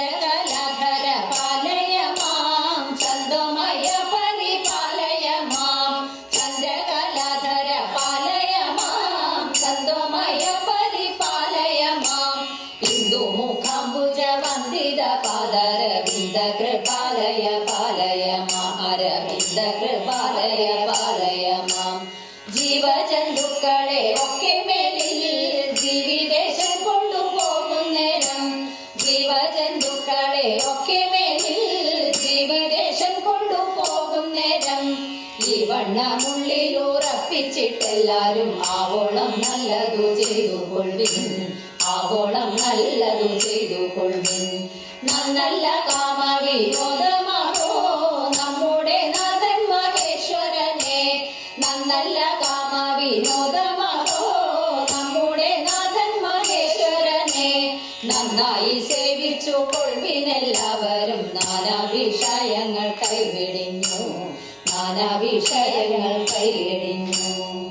മംഗളകലധര പാലയ മാം ചന്ദമയ പരിപാലയ മാം ചന്ദ്രകലധര പാലയ മാം ചന്ദമയ പരിപാലയ മാം ഹിന്ദു പാലയ മാം അരവിന്ദ കൃപാലയ പാലയ മാം ജീവജന്തുക്കളെ ഒക്കെ മേലിൽ ജീവദേശം കൊണ്ടുപോകുന്നേരം ഈ വണ്ണമുള്ളിലുറപ്പിച്ചിട്ടെല്ലാരും ആവോളം നല്ലതു ചെയ്തു കൊള്ളിൻ ആവോളം നല്ലതു ചെയ്തു കൊള്ളിൻ നന്നല്ല കാമവിനോദമാണോ നമ്മുടെ നാഥൻ മഹേശ്വരനെ. നന്നായി സേവിച്ചു കൊൾവിനെല്ലാവരും. നാനാ വിഷയങ്ങൾ കൈവിടിഞ്ഞു. നാനാ വിഷയങ്ങൾ കൈവിടിഞ്ഞു.